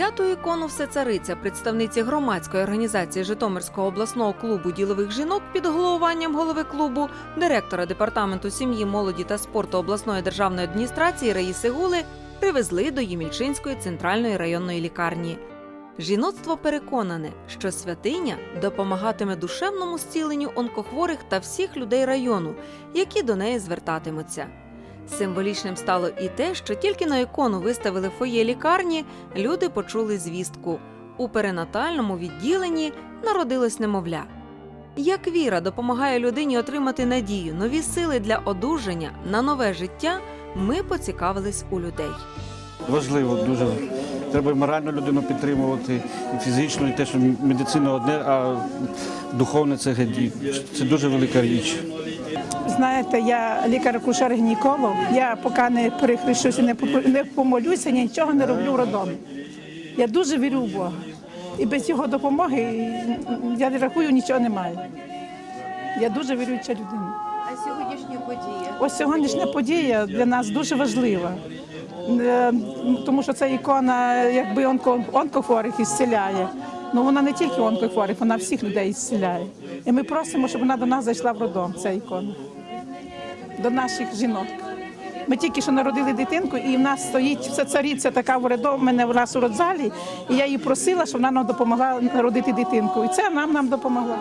П'яту ікону Всецариця представниці громадської організації Житомирського обласного клубу ділових жінок під головуванням голови клубу, директора департаменту сім'ї, молоді та спорту обласної державної адміністрації Раїси Гули привезли до Ємільчинської центральної районної лікарні. Жіноцтво переконане, що святиня допомагатиме душевному зціленню онкохворих та всіх людей району, які до неї звертатимуться. Символічним стало і те, що тільки на ікону виставили фоє лікарні, люди почули звістку. У перинатальному відділенні народилось немовля. Як віра допомагає людині отримати надію, нові сили для одужання на нове життя, ми поцікавились у людей. Важливо дуже. Треба і морально людину підтримувати, і фізично, і те, що медицина одне, а духовне це геть. Це дуже велика річ. Знаєте, я лікар-акушер гінеколог. Я поки не перехрещуся, не помолюся, нічого не роблю в роддомі. Я дуже вірю в Бога. І без його допомоги я не рахую, нічого немає. Я дуже віруюча людина. А сьогоднішня подія? Ось сьогоднішня подія для нас дуже важлива. Е, Тому що це ікона якби онко, онкохворих ісціляє. Ну вона не тільки онкохворих, вона всіх людей ісціляє. І ми просимо, щоб вона до нас зайшла в роддом, ця ікона. До наших жінок. Ми тільки що народили дитинку, і в нас стоїть все цариця така в мене в нас у родзалі, і я її просила, щоб вона нам допомогла народити дитинку. І це нам нам допомогла.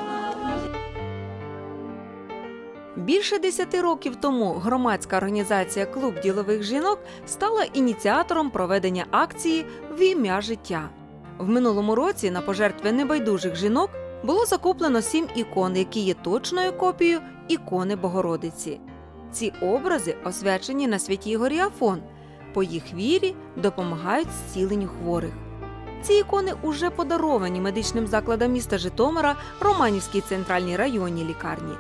Більше десяти років тому громадська організація Клуб ділових жінок стала ініціатором проведення акції в ім'я життя. В минулому році на пожертви небайдужих жінок було закуплено сім ікон, які є точною копією ікони Богородиці. Ці образи освячені на святій горі Афон. По їх вірі допомагають зціленню хворих. Ці ікони уже подаровані медичним закладам міста Житомира Романівській центральній районній лікарні.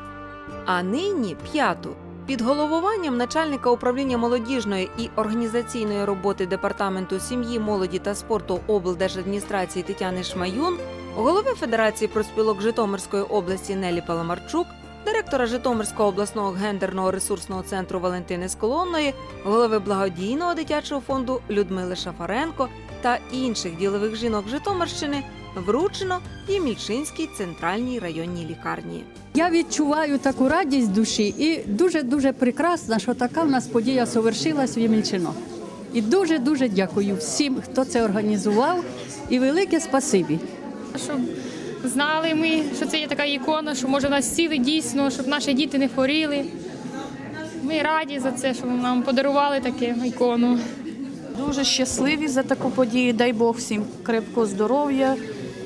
А нині п'яту під головуванням начальника управління молодіжної і організаційної роботи департаменту сім'ї, молоді та спорту облдержадміністрації Тетяни Шмаюн, голови Федерації проспілок Житомирської області Нелі Паламарчук, директора Житомирського обласного гендерного ресурсного центру Валентини Сколонної, голови благодійного дитячого фонду Людмили Шафаренко та інших ділових жінок Житомирщини вручено Ємільчинській центральній районній лікарні. Я відчуваю таку радість душі і дуже дуже прекрасно, що така в нас подія совершилась в Ємільчино. І дуже дуже дякую всім, хто це організував, і велике спасибі. щоб знали ми, що це є така ікона, що може нас ціли дійсно, щоб наші діти не хворіли. Ми раді за це, що нам подарували таку ікону. Дуже щасливі за таку подію. Дай Бог всім крепкого здоров'я.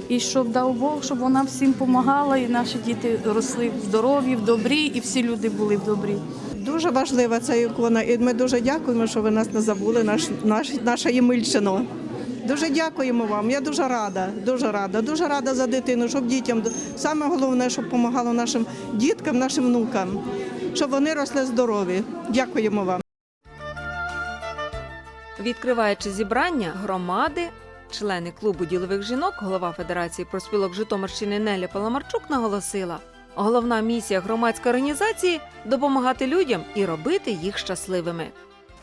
І щоб дав Бог, щоб вона всім допомагала, і наші діти росли в здоров'ї, в добрі, і всі люди були в добрі. Дуже важлива ця ікона, і ми дуже дякуємо, що ви нас не забули, наш, наш, наша Ємильщина. Дуже дякуємо вам. Я дуже рада, дуже рада, дуже рада за дитину, щоб дітям саме головне, щоб допомагало нашим діткам, нашим внукам, щоб вони росли здорові. Дякуємо вам. Відкриваючи зібрання громади, члени клубу ділових жінок, голова Федерації проспілок Житомирщини Неля Паламарчук наголосила: головна місія громадської організації допомагати людям і робити їх щасливими.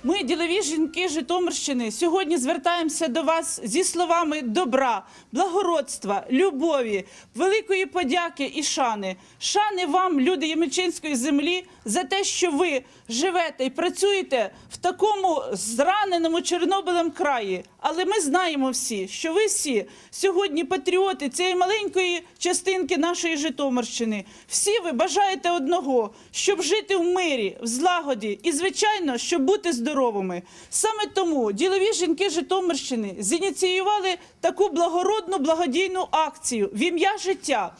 Ми, ділові жінки Житомирщини, сьогодні звертаємося до вас зі словами добра, благородства, любові, великої подяки і шани. Шани вам, люди Ємельчинської землі, за те, що ви живете і працюєте в такому зраненому Чорнобилем краї. Але ми знаємо всі, що ви всі сьогодні патріоти цієї маленької частинки нашої Житомирщини. Всі ви бажаєте одного, щоб жити в мирі, в злагоді і, звичайно, щоб бути здоровими. Саме тому ділові жінки Житомирщини зініціювали таку благородну благодійну акцію в ім'я життя.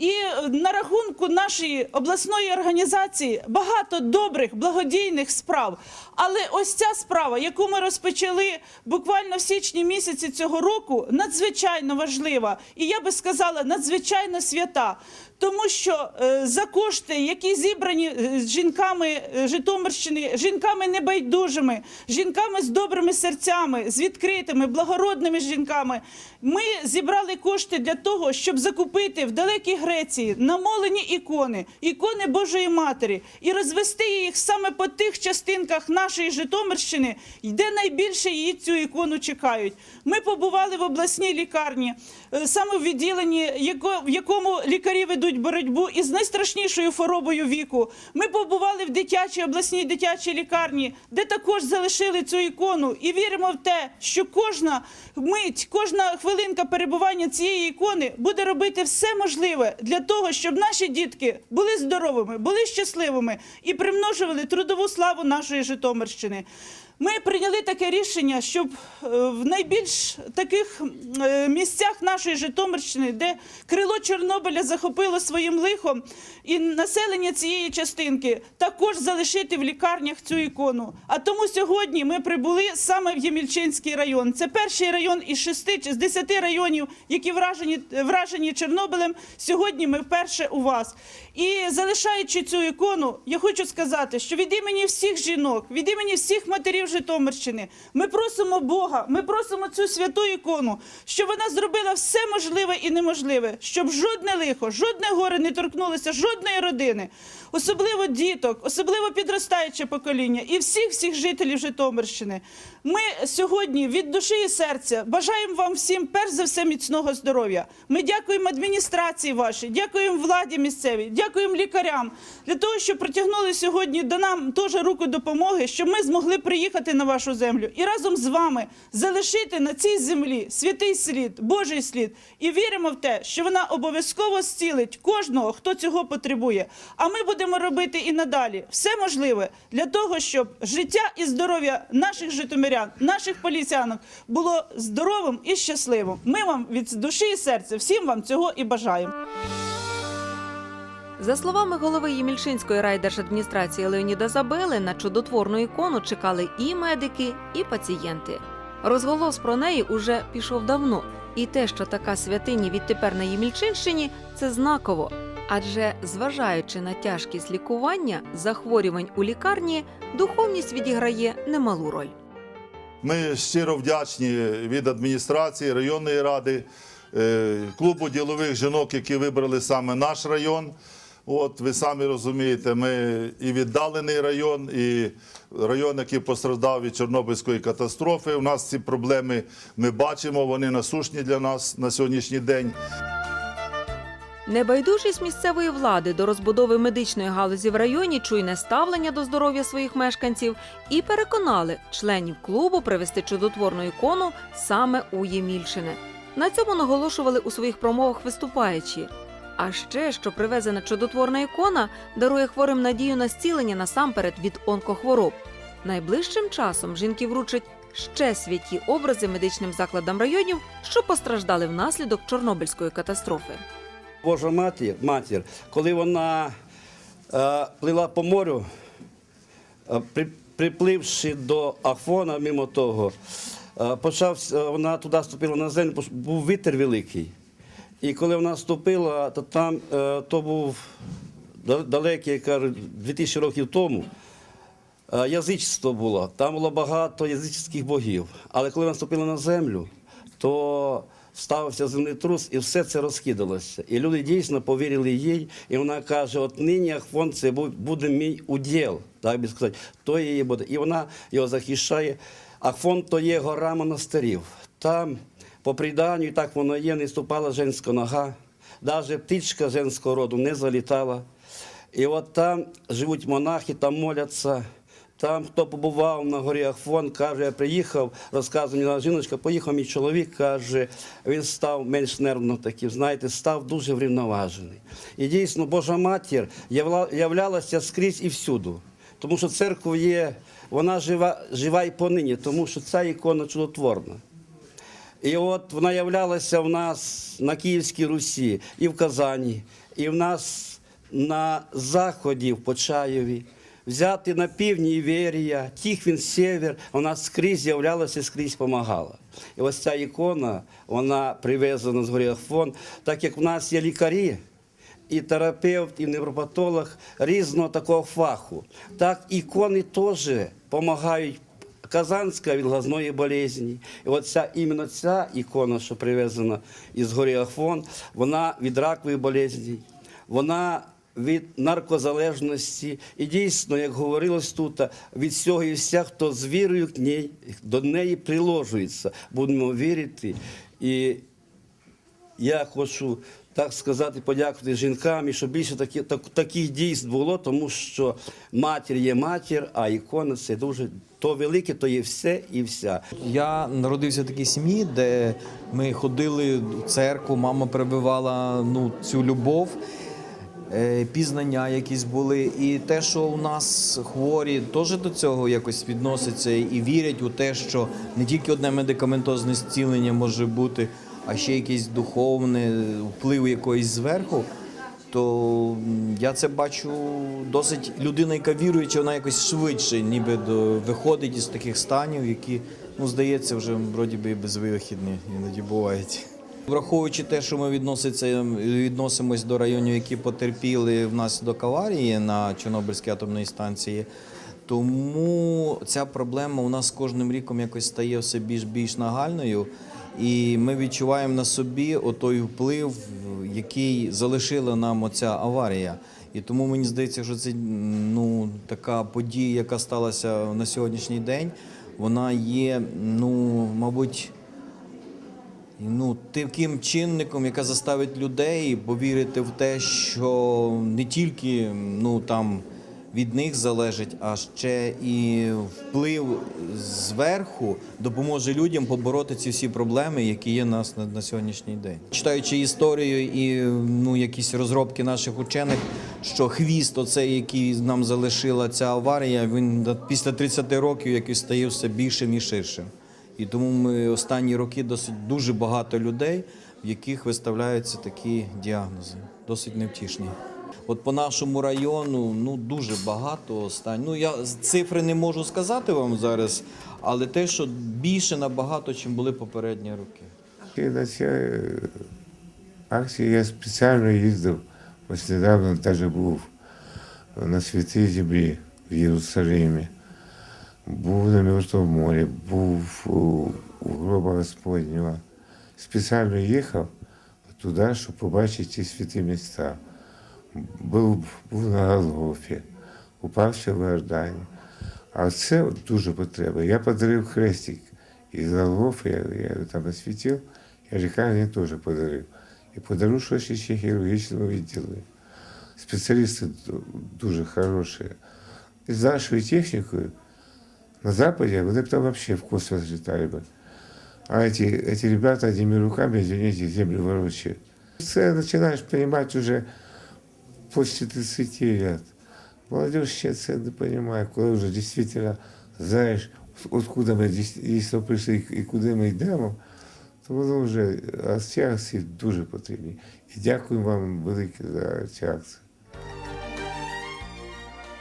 І е, на рахунку нашої обласної організації багато добрих благодійних справ. Але ось ця справа, яку ми розпочали буквально в січні місяці цього року, надзвичайно важлива. І я би сказала, надзвичайно свята. Тому що е, за кошти, які зібрані е, жінками е, Житомирщини, жінками небайдужими, жінками з добрими серцями, з відкритими, благородними жінками, ми зібрали кошти для того, щоб закупити в далекій Греції намолені ікони, ікони Божої Матері, і розвести їх саме по тих частинках нашої Житомирщини, де найбільше її цю ікону чекають. Ми побували в обласній лікарні, саме в відділенні, в якому лікарі ведуть боротьбу із найстрашнішою хворобою віку. Ми побували в дитячій обласній дитячій лікарні, де також залишили цю ікону, і віримо в те, що кожна мить, кожна хвилинка перебування цієї ікони буде робити все можливе для того, щоб наші дітки були здоровими, були щасливими і примножували трудову славу нашої Житомирщини. Ми прийняли таке рішення, щоб е, в найбільш таких е, місцях нашої Житомирщини, де крило Чорнобиля захопило своїм лихом, і населення цієї частинки також залишити в лікарнях цю ікону. А тому сьогодні ми прибули саме в Ємільчинський район. Це перший район із шести чи з десяти районів, які вражені, вражені Чорнобилем. Сьогодні ми вперше у вас. І залишаючи цю ікону, я хочу сказати, що від імені всіх жінок, від імені всіх матерів Житомирщини, ми просимо Бога, ми просимо цю святу ікону, щоб вона зробила все можливе і неможливе, щоб жодне лихо, жодне горе не торкнулося жодної родини, особливо діток, особливо підростаюче покоління і всіх всіх жителів Житомирщини. Ми сьогодні від душі і серця бажаємо вам всім перш за все міцного здоров'я. Ми дякуємо адміністрації вашій, дякуємо владі місцевій, дякуємо лікарям для того, що притягнули сьогодні до нам теж руку допомоги, щоб ми змогли приїхати на вашу землю і разом з вами залишити на цій землі святий слід, Божий слід. І віримо в те, що вона обов'язково зцілить кожного, хто цього потребує. А ми будемо робити і надалі все можливе для того, щоб життя і здоров'я наших житомирян, наших поліціянок було здоровим і щасливим. Ми вам від душі і серця всім вам цього і бажаємо. За словами голови Ємільчинської райдержадміністрації Леоніда Забели, на чудотворну ікону чекали і медики, і пацієнти. Розголос про неї уже пішов давно, і те, що така святиня відтепер на Ємільчинщині, це знаково. Адже, зважаючи на тяжкість лікування захворювань у лікарні, духовність відіграє немалу роль. Ми щиро вдячні від адміністрації, районної ради, е, клубу ділових жінок, які вибрали саме наш район. От ви самі розумієте, ми і віддалений район, і район, який постраждав від Чорнобильської катастрофи. У нас ці проблеми ми бачимо, вони насущні для нас на сьогоднішній день. Небайдужість місцевої влади до розбудови медичної галузі в районі, чуйне ставлення до здоров'я своїх мешканців і переконали членів клубу привезти чудотворну ікону саме у Ємільчине. На цьому наголошували у своїх промовах виступаючі. А ще, що привезена чудотворна ікона дарує хворим надію на зцілення насамперед від онкохвороб. Найближчим часом жінки вручать ще святі образи медичним закладам районів, що постраждали внаслідок Чорнобильської катастрофи. Божа матір, матір коли вона е, плила по морю, е, при, припливши до Афона, мимо того, е, почався, вона туди ступила на землю, був вітер великий. І коли вона ступила, то там е, то був да- далекий, я кажу, 2000 років тому. Е, Язичство було, там було багато язичних богів. Але коли вона ступила на землю, то ставився землетрус і все це розкидалося. І люди дійсно повірили їй, і вона каже: от нині Ахвон це буде мій уділ, так би сказати, то її буде. І вона його захищає. Ахвон то є гора монастирів. Там, по приданню, і так воно є, не ступала женська нога, навіть птичка женського роду не залітала. І от там живуть монахи, там моляться. Там, хто побував на горі Ахвон, каже, я приїхав, розказує мені жіночка, поїхав мій чоловік, каже, він став менш нервно таким, знаєте, став дуже врівноважений. І дійсно, Божа матір являлася скрізь і всюду. Тому що церква є, вона жива, жива і понині, тому що ця ікона чудотворна. І от вона являлася в нас на Київській Русі, і в Казані, і в нас на заході, в Почаєві. Взяти на півдні Іверія, Тихвін, Север, вона скрізь з'являлася, скрізь допомагала. І ось ця ікона, вона привезена з гори Афон, так як в нас є лікарі, і терапевт, і невропатолог різного такого фаху. Так, ікони теж допомагають. Казанська від глазної болезні. І от ця, іменно ця ікона, що привезена із гори Афон, вона від ракової болезні, вона від наркозалежності. І дійсно, як говорилось тут, від всього і вся, хто з вірою к ній, до неї приложується. Будемо вірити. І я хочу так сказати, подякувати жінкам, і щоб більше такі, так, таких дійств було, тому що матір є матір, а ікона це дуже то велике, то є все і вся. Я народився в такій сім'ї, де ми ходили в церкву, мама перебивала ну, цю любов, е, пізнання якісь були. І те, що у нас хворі теж до цього якось відносяться і вірять у те, що не тільки одне медикаментозне зцілення може бути, а ще якийсь духовний вплив якоїсь зверху. То я це бачу досить людина, яка віруюча, вона якось швидше, ніби до виходить із таких станів, які ну здається, вже вроді би безвихідні іноді бувають. Враховуючи те, що ми відноситься, відносимось до районів, які потерпіли внаслідок аварії на Чорнобильській атомній станції, тому ця проблема у нас з кожним роком якось стає все більш більш нагальною. І ми відчуваємо на собі отой вплив, який залишила нам оця аварія. І тому мені здається, що це ну, така подія, яка сталася на сьогоднішній день, вона є, ну, мабуть, ну, таким чинником, яка заставить людей повірити в те, що не тільки ну, там, від них залежить, а ще і вплив зверху допоможе людям побороти ці всі проблеми, які є нас на, на сьогоднішній день. Читаючи історію і ну, якісь розробки наших учених, що хвіст, оцей, який нам залишила ця аварія, він після 30 років якось стає все більшим і ширшим. І тому ми останні роки досить дуже багато людей, в яких виставляються такі діагнози, досить невтішні. От по нашому району ну дуже багато останні. Ну я цифри не можу сказати вам зараз, але те, що більше набагато, чим були попередні роки. На ці е, акції я спеціально їздив. Ось недавно теж був на Святій Землі в Єрусалимі, був на Мертвому морі, був у гроба Господнього. Спеціально їхав туди, щоб побачити ці святі міста. Був, був на Голгофі, упався в Іордані. А це дуже потреба. Я подарив хрестик із Голгофи, я, я там освітив, я лікарні теж подарив. І подарю щось ще хірургічному відділенню. Спеціалісти дуже хороші. І з нашою технікою на Западі вони б там взагалі в космос літали би. А эти, ребята одними руками, извините, землю ворочают. Це починаєш розуміти вже після 30 лет. Молодежь це не розуміє, коли вже дійсно знаєш, откуда дійс- дійсно прийшли і куди ми йдемо, то воно вже а ці акції дуже потрібні. І дякую вам велике за ці акції.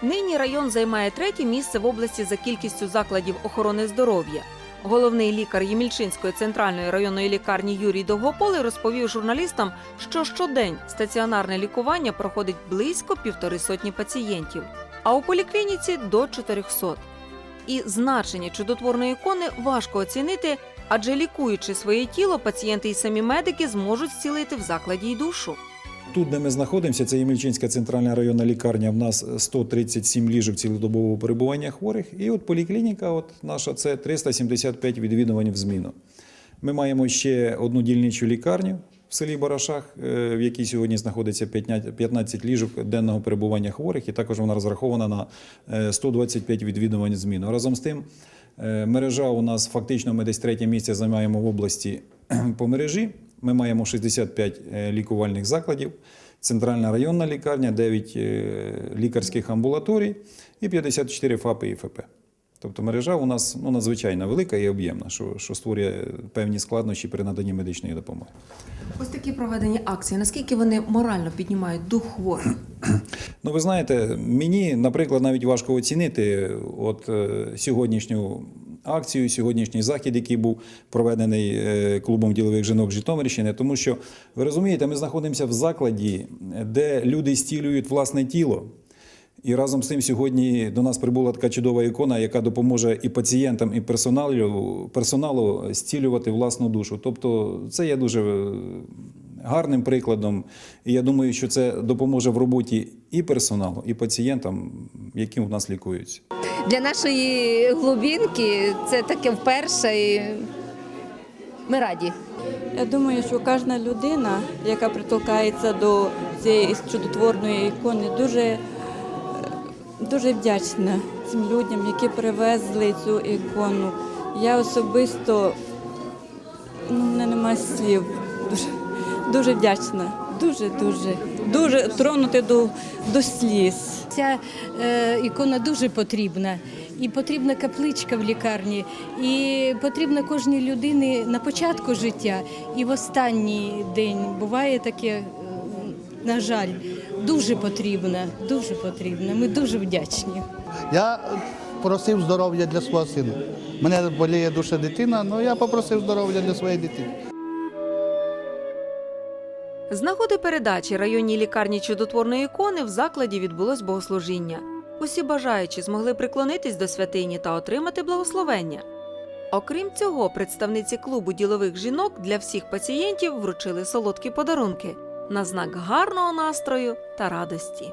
Нині район займає третє місце в області за кількістю закладів охорони здоров'я. Головний лікар Ємільчинської центральної районної лікарні Юрій Довгополий розповів журналістам, що щодень стаціонарне лікування проходить близько півтори сотні пацієнтів, а у поліклініці до 400. І значення чудотворної ікони важко оцінити, адже лікуючи своє тіло, пацієнти і самі медики зможуть зцілити в закладі й душу. Тут, де ми знаходимося, це Ємельчинська центральна районна лікарня. В нас 137 ліжок цілодобового перебування хворих. І от поліклініка, от наша, це 375 відвідувань в зміну. Ми маємо ще одну дільничу лікарню в селі Барашах, е, в якій сьогодні знаходиться 15 15 ліжок денного перебування хворих, і також вона розрахована на е, 125 відвідувань в зміну. Разом з тим, е, мережа у нас фактично ми десь третє місце займаємо в області по мережі. Ми маємо 65 е, лікувальних закладів, центральна районна лікарня, 9 е, лікарських амбулаторій і 54 ФАПи і ФП. Тобто мережа у нас ну, надзвичайно велика і об'ємна, що, що створює певні складнощі при наданні медичної допомоги. Ось такі проведені акції. Наскільки вони морально піднімають дух хворих? Ну, ви знаєте, мені, наприклад, навіть важко оцінити от е, сьогоднішню акцію, сьогоднішній захід, який був проведений е, клубом ділових жінок Житомирщини. Тому що ви розумієте, ми знаходимося в закладі, де люди стілюють власне тіло. І разом з тим сьогодні до нас прибула така чудова ікона, яка допоможе і пацієнтам, і персоналу, персоналу зцілювати власну душу. Тобто, це є дуже гарним прикладом. І я думаю, що це допоможе в роботі і персоналу, і пацієнтам, які в нас лікуються. Для нашої глубинки це таке вперше. І ми раді. Я думаю, що кожна людина, яка притолкається до цієї чудотворної ікони, дуже, е, дуже вдячна цим людям, які привезли цю ікону. Я особисто ну, в мене немає слів. Дуже, дуже вдячна. Дуже, дуже, дуже тронути до, до сліз. Ця е, ікона дуже потрібна. І потрібна капличка в лікарні, і потрібна кожній людині на початку життя і в останній день. Буває таке, е, на жаль, дуже потрібна, дуже потрібна. Ми дуже вдячні. Я просив здоров'я для свого сина. Мене боліє душа дитина, але я попросив здоров'я для своєї дитини. З нагоди передачі районній лікарні чудотворної ікони в закладі відбулось богослужіння. Усі бажаючі змогли приклонитись до святині та отримати благословення. Окрім цього, представниці клубу ділових жінок для всіх пацієнтів вручили солодкі подарунки на знак гарного настрою та радості.